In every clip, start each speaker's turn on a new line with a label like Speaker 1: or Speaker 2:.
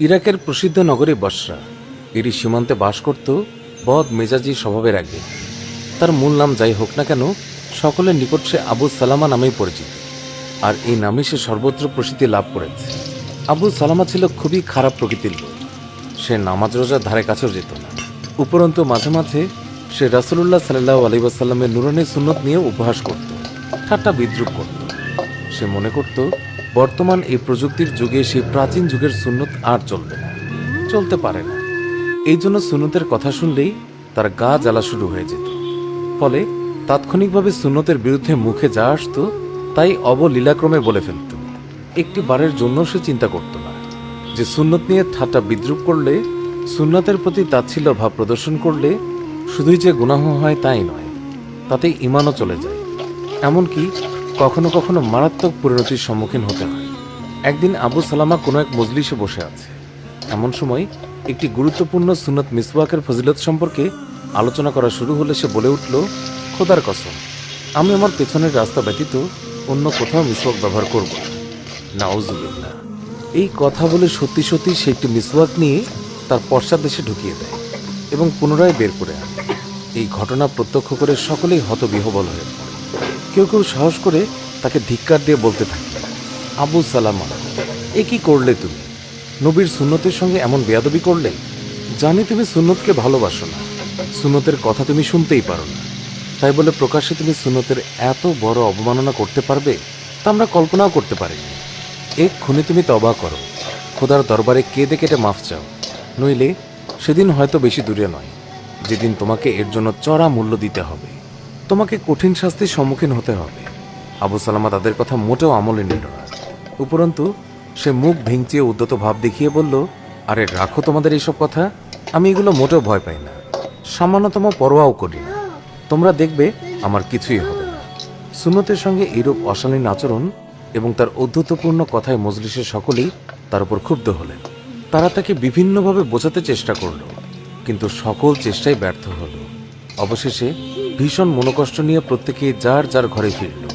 Speaker 1: ইরাকের প্রসিদ্ধ নগরী বসরা। এরই সীমান্তে বাস করত বদ মেজাজি স্বভাবের আগে তার মূল নাম যাই হোক না কেন, সকলের নিকট সে আবু সালামা নামেই পরিচিত। আর এই নামে সে সর্বত্র প্রসিদ্ধি লাভ করেছে। আবু সালামা ছিল খুবই খারাপ প্রকৃতির লোক। সে নামাজ রোজার ধারে কাছেও যেত না। উপরন্তু মাঝে মাঝে সে রাসুলুল্লাহ সাল্লাহ আলাইসাল্লামের নুরানি সুন্নত নিয়ে উপহাস করত, ঠাট্টা বিদ্রুপ করত। সে মনে করত বর্তমান এই প্রযুক্তির যুগে সেই প্রাচীন যুগের সুন্নত আর চলবে না। চলতে পারে না। এই জন্য সুন্নতের কথা শুনলেই তার গা জ্বালা শুরু হয়ে যেত। ফলে তাৎক্ষণিকভাবে সুন্নতের বিরুদ্ধে মুখে যা আসতো, তাই অবলীলাক্রমে বলে ফেলত। একটি বারের জন্য সে চিন্তা করত না যে সুন্নত নিয়ে ঠাট্টা বিদ্রুপ করলে, সুন্নতের প্রতি তাচ্ছিল্য ভাব প্রদর্শন করলে শুধুই যে গুনাহ হয় তাই নয় তাতে ইমানও চলে যায়। এমনকি কখনো কখনো মারাত্মক পরিণতির সম্মুখীন হতে হয়। একদিন আবু সালামা কোনো এক মজলিসে বসে আছে। এমন সময় একটি গুরুত্বপূর্ণ সুন্নত মিসওয়াকের ফজিলত সম্পর্কে আলোচনা করা শুরু হলে সে বলে উঠল, খোদার কসম, আমি আমার পেছনের রাস্তা ব্যতীত অন্য কোথাও মিসওয়াক ব্যবহার করব না। নাউজুবিল্লাহ। এই কথা বলে সত্যি সত্যি সে একটি মিসওয়াক নিয়ে তার পশ্চাৎ দেশে ঢুকিয়ে দেয় এবং পুনরায় বের করে আনে। এই ঘটনা প্রত্যক্ষ করে সকলেই হতবিহবল হয়ে কেউ কেউ সাহস করে তাকে ধিক্কার দিয়ে বলতে থাকে। আবু সালামা, এ কি করলে তুমি? নবীর সুন্নতের সঙ্গে এমন বেয়াদবি করলে? জানি তুমি সুন্নতকে ভালোবাসো না। সুন্নতের কথা তুমি শুনতেই পারো না। তাই বলে প্রকাশ্যে তুমি সুন্নতের এত বড় অবমাননা করতে পারবে, তা আমরা কল্পনাও করতে পারিনি। এক্ষুনি তুমি তবা করো। খোদার দরবারে কেঁদে কেটে মাফ চাও। নইলে সেদিন হয়তো বেশি দূরে নয়। যেদিন তোমাকে এর জন্য চড়া মূল্য দিতে হবে। তোমাকে কঠিন শাস্তির সম্মুখীন হতে হবে। আবু সালামা তাদের কথা মোটেও আমলে নিল না। উপরন্তু, সে মুখ ভেঙচিয়ে উদ্যত ভাব দেখিয়ে বলল, আরে, রাখো তোমাদের এইসব কথা। আমি এগুলো মোটেও ভয় পাই না। সামান্যতম পরোয়াও করি না। তোমরা দেখবে আমার কিছুই হবে না। সুন্নতের সঙ্গে এরূপ অশালীন আচরণ এবং তার অধ্যতপূর্ণ কথায় মজলিসের সকলেই তার উপর ক্ষুব্ধ হলেন। তারা তাকে বিভিন্নভাবে বোঝাতে চেষ্টা করল, কিন্তু সকল চেষ্টাই ব্যর্থ হলো। অবশেষে ভীষণ মনোকষ্ট নিয়ে প্রত্যেকে যার যার ঘরে ফিরল।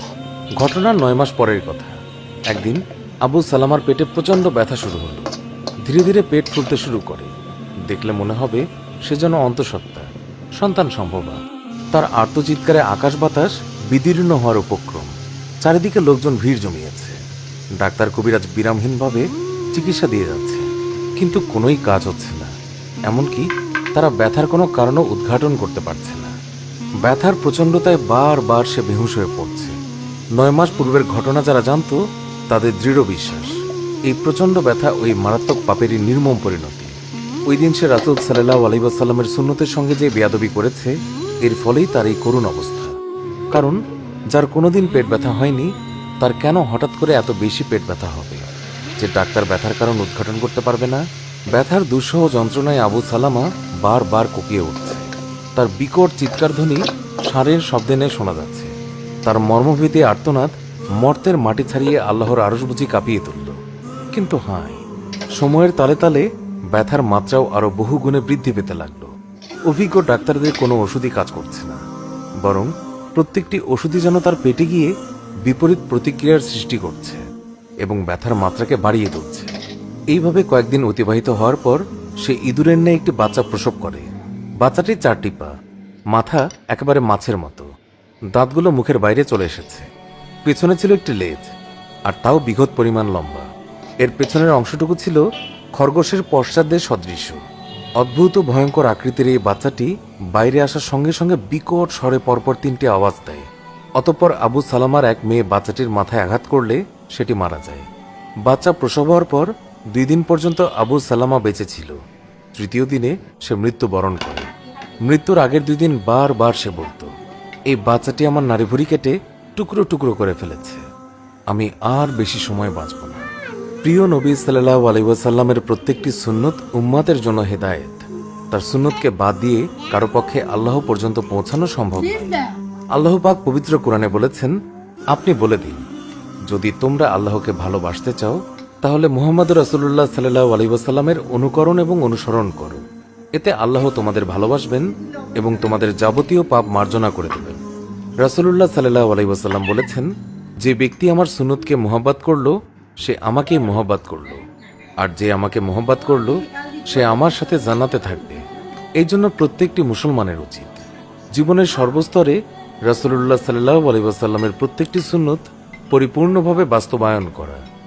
Speaker 1: ঘটনার নয় মাস পরের কথা। একদিন আবু সালামার পেটে প্রচণ্ড ব্যথা শুরু হলো। ধীরে ধীরে পেট ফুলতে শুরু করে। দেখলে মনে হবে সে যেন অন্তঃসত্ত্বা, সন্তান সম্ভবা। তার আর্তচিৎকারে আকাশ বাতাস বিদীর্ণ হওয়ার উপক্রম। চারিদিকে লোকজন ভিড় জমিয়েছে। ডাক্তার কবিরাজ বিরামহীনভাবে চিকিৎসা দিয়ে যাচ্ছে। কিন্তু কোনোই কাজ হচ্ছে না। এমনকি তারা ব্যথার কোনো কারণও উদ্ঘাটন করতে পারছে না। ব্যথার প্রচণ্ডতায় বারবার সে বেহুশ হয়ে পড়ছে। নয় মাস পূর্বের ঘটনা যারা জানতো, তাদের দৃঢ় বিশ্বাস, এই প্রচণ্ড ব্যথা ওই মারাত্মক পাপেরই নির্মম পরিণতি। ওই দিন সে রাতুল সাল্লাহ আলাইসাল্লামের সুন্নতের সঙ্গে যে বেয়াদবি করেছে, এর ফলেই তার এই করুণ অবস্থা। কারণ, যার কোনোদিন পেট ব্যথা হয়নি, তার কেন হঠাৎ করে এত বেশি পেট ব্যথা হবে? যে ডাক্তার ব্যথার কারণ উদ্ঘাটন করতে পারবে না? ব্যথার দুঃসহ যন্ত্রণায় আবু সালামা বারবার কোকিয়ে উঠছে। তার বিকট চিৎকার ধ্বনি ষাঁড়ের নিয়ে শোনা যাচ্ছে। তার মর্মভীতি আর্তনাদ মর্তের মাটি ছাড়িয়ে আল্লাহর আরশ বুঝি কাঁপিয়ে তুলল। কিন্তু হায়, সময়ের তালে তালে ব্যথার মাত্রাও আরও বহু গুণে বৃদ্ধি পেতে লাগল। অভিজ্ঞ ডাক্তারদের কোনো ওষুধই কাজ করছে না। বরং প্রত্যেকটি ওষুধই যেন তার পেটে গিয়ে বিপরীত প্রতিক্রিয়ার সৃষ্টি করছে এবং ব্যথার মাত্রাকে বাড়িয়ে তুলছে। এইভাবে কয়েকদিন অতিবাহিত হওয়ার পর সে ইঁদুরের ন্যায় একটি বাচ্চা প্রসব করে। বাচ্চাটি চারটি পা মাথা একেবারে মাছের মতো। দাঁতগুলো মুখের বাইরে চলে এসেছে। পেছনে ছিল একটি লেজ, আর তাও বিঘত পরিমাণ লম্বা। এর পেছনের অংশটুকু ছিল খরগোশের পশ্চাৎদের সদৃশ। অদ্ভুত ভয়ঙ্কর আকৃতির এই বাচ্চাটি বাইরে আসার সঙ্গে সঙ্গে বিকট স্বরে পরপর তিনটি আওয়াজ দেয়। অতঃপর আবু সালামার এক মেয়ে বাচ্চাটির মাথায় আঘাত করলে সেটি মারা যায়। বাচ্চা প্রসব হওয়ার পর দুই দিন পর্যন্ত আবু সালামা বেঁচে ছিল। তৃতীয় দিনে সে মৃত্যুবরণ করে। মৃত্যুর আগের দুই দিন বারবার সে বলতো এই বাচ্চাটি আমার নারীভুরি কেটে টুকরো টুকরো করে ফেলেছে। আমি আর বেশি সময় বাঁচব না। প্রিয় নবী সাল্লাহ আলাইসাল্লামের প্রত্যেকটি সুন্নত উম্মাতের জন্য হেদায়েত। তার সুন্নতকে বাদ দিয়ে কারও পক্ষে আল্লাহ পর্যন্ত পৌঁছানো সম্ভব নয়। আল্লাহ পাক পবিত্র কোরআনে বলেছেন আপনি বলে দিন যদি তোমরা আল্লাহকে ভালোবাসতে চাও তাহলে মোহাম্মদ রাসুল্লাহ সাল্লাহ আলাইসাল্লামের অনুকরণ এবং অনুসরণ করো। এতে আল্লাহ তোমাদের ভালোবাসবেন এবং তোমাদের যাবতীয় পাপ মার্জনা করে দেবেন। রাসুল্লাহ সাল্লাহ আলাইসাল্লাম বলেছেন, যে ব্যক্তি আমার সুন্নতকে মোহাব্বাত করল, সে আমাকে মোহাব্বাত করল। আর যে আমাকে মোহব্বত করল, সে আমার সাথে জান্নাতে থাকবে। এই জন্য প্রত্যেকটি মুসলমানের উচিত। জীবনের সর্বস্তরে রাসুলুল্লাহ সাল্লাহ আলিবাসাল্লামের প্রত্যেকটি সুন্নত পরিপূর্ণভাবে বাস্তবায়ন করা।